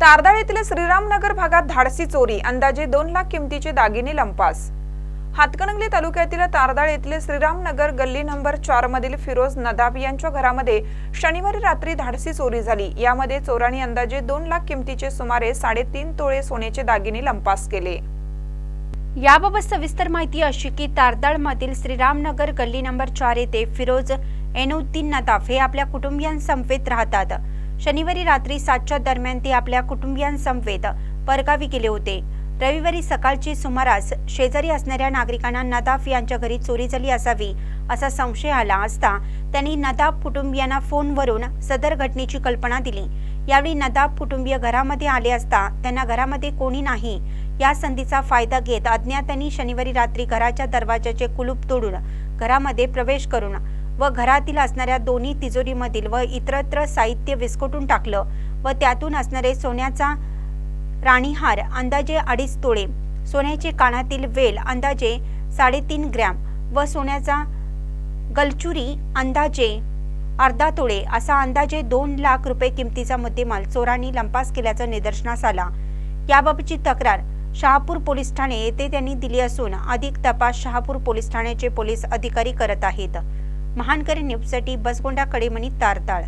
तारदाळ येथील श्रीरामनगर भागात धाडसी चोरी अंदाजे दोन लाख किमतीचे दागिने लंपास. हातकणंगले तालुक्यातील तारदाळ येथील श्रीरामनगर गल्ली नंबर चार मधील फिरोज नदाब यांच्या घरामध्ये शनिवारी रात्री धाडसी चोरी झाली. यामध्ये चोरांनी अंदाजे दोन लाख किमतीचे सुमारे साडेतीन तोळे सोन्याचे दागिने लंपास केले. याबाबत सविस्तर माहिती अशी की तारदाळमधील श्रीरामनगर गल्ली नंबर चार येथे फिरोज एनुद्दीन नदाफ हे आपल्या कुटुंबियांसमवेत राहतात. शनिवारी रात्री सातच्या दरम्यान ते आपल्या कुटुंबियांसमवेत परगावी गेले होते. रविवारी सकाळची सुमारास शेजारी असणाऱ्या नागरिकांना नदाफ यांच्या घरी चोरी झाली असावी असा संशय आला असता त्यांनी नदाफ कुटुंबियांना फोनवरून सदर घटनेची कल्पना दिली. यावेळी नदाब कुटुंबीय घरामध्ये आले असता त्यांना घरामध्ये कोणी नाही या संधीचा फायदा घेत अज्ञातांनी शनिवारी रात्री घराच्या दरवाजाचे कुलूप तोडून घरामध्ये प्रवेश करून व घरातील असणाऱ्या दोन्ही तिजोरीमधील व इतरत्र साहित्य विस्कटून टाकलं व त्यातून असणारे सोन्याचा राणीहार अंदाजे अडीच तोळे सोन्याचे कानातील वेल अंदाजे साडेतीन ग्रॅम व सोन्याचा गलचुरी अंदाजे अर्धा तोळे असा अंदाजे दोन लाख रुपये किमतीचा मुद्देमाल चोरांनी लंपास केल्याचं निदर्शनास आला. याबाबतची तक्रार शहापूर पोलीस ठाणे येथे त्यांनी दिली असून अधिक तपास शहापूर पोलीस ठाण्याचे पोलीस अधिकारी करत आहेत. महानकरी न्यूजसाठी बसगोंडा कडेमणी तारताळ.